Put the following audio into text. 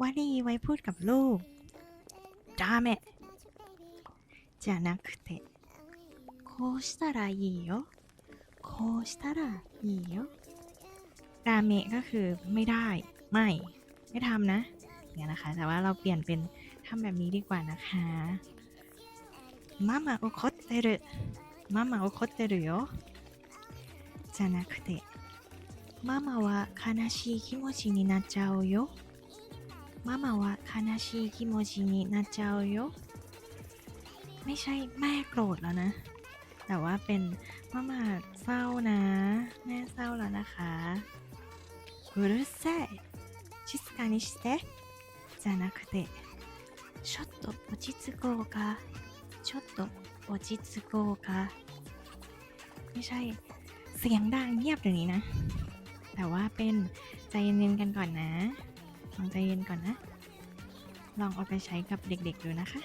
วลีไว้พูดกับลูกダメじゃなくてこうしたらいいよこうしたらいいよดาเมะก็คือไม่ได้ ไม่ ไม่ทำนะเนี่ยนะคะ แต่ว่าเราเปลี่ยนเป็นทำแบบนี้ดีกว่านะคะママ怒ってるママ怒ってるよじゃなくてママは悲しい気持ちになっちゃうよ ママは悲しい気持ちになっちゃうよไม่ใช่แม่โกรธแล้วนะ แต่ว่าเป็นมามาเศร้านะ แม่เศร้าแล้วนะคะうるさい静かにしてじゃなくてちょっと落ち着こうかちょっと落ち着こうかไม่ใช่เสียงดังเงียบอย่างนี้นะ แต่ว่าเป็นใจเย็นๆกันก่อนนะ ลองใจเย็นก่อนนะ ลองเอาไปใช้กับเด็กๆดูนะคะ